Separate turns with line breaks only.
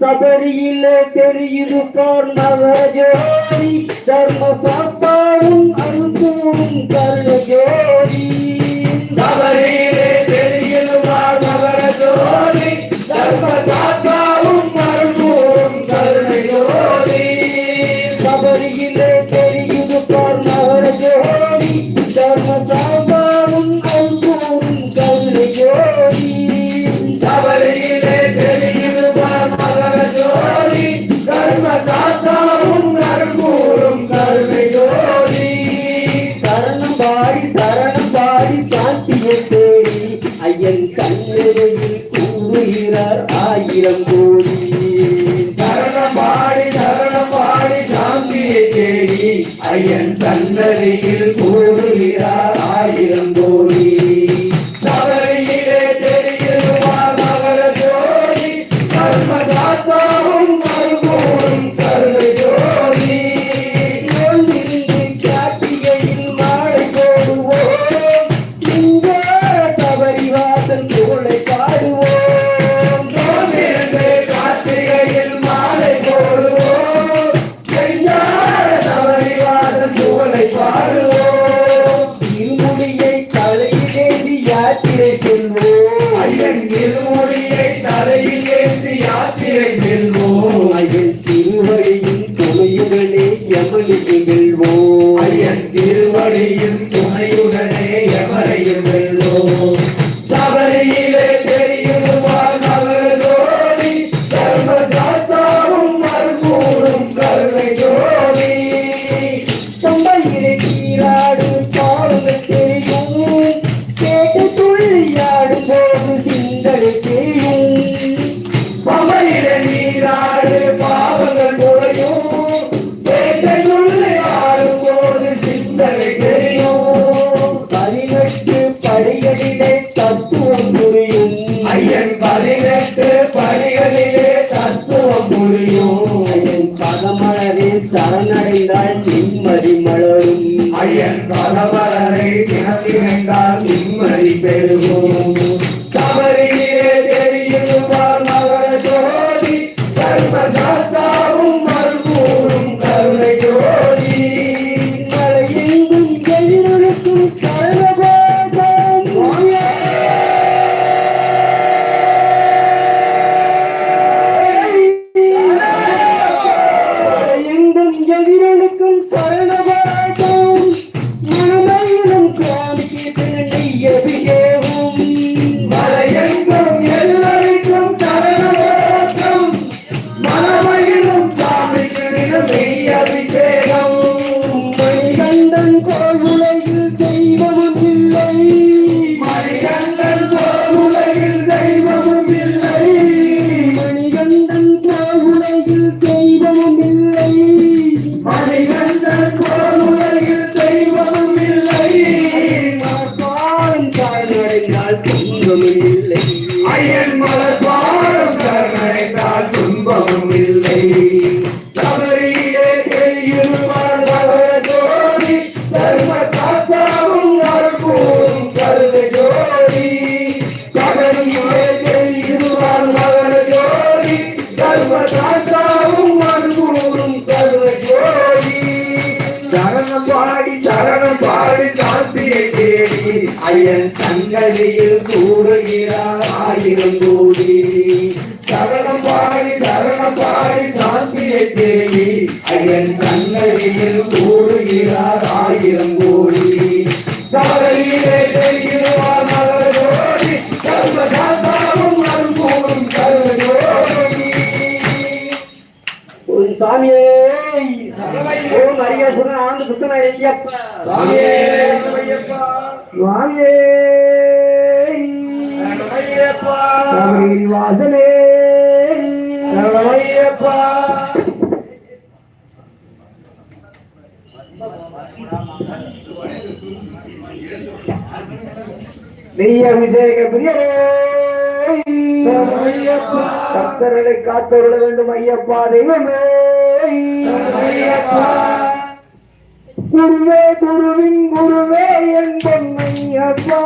சபரியிலே தெரியுது போர் நவஜோதி. தர்ம சாப்பாடும் அருந்தூரும் என் கண்ணில் கூறுகிறார் ஆயிரம் கோடி.
தரணமாடி தரணமாடி சாந்தியை தேடி ஐயன் தன்னரையில் கூறுகிறார் ஆயிரம் கோடி. direita. நன்மை பெறுவோம் தவறிலே தெரியுவார் மகர ஜோதி கர்மசாஸ்தாவும் மறுகூறும் கருணை ஜோதி
மலையெங்கும் எதிரொலிக்கும் சர்வபோதம் மலையெங்கும் எதிரொலிக்கும் சரணபாதம் மனமையிலும்
காலிக்கு கருமை அயன் தங்கதியில் கூறுகிறார் ஆயிரம் கோடி சரணம் பாடி சரணம் பாடி சாந்தியை தேடி அயன் தங்கதியில் கூறுகிறார் ஆயிரம் கோடி தவறையிலே தெரிகிறார் மலரோடி கர்மகாந்தாவும் நம்பூரும்
கருணோடி சாமியே ஓம் அரியசுரன் ஆண்டு சுத்தன ஐயப்பா.
சாமியே. ஐயப்பா. வாயே.
சபரிகிரி வாசலே.
சரணையப்பா
நெய்ய விஜயக பிரியரே. பக்தர்களை காத்தருள வேண்டும் ஐயப்பா தெய்வமே.
ஐயப்பா
குருவே குருவின் குருவே என் பொன்னையப்பா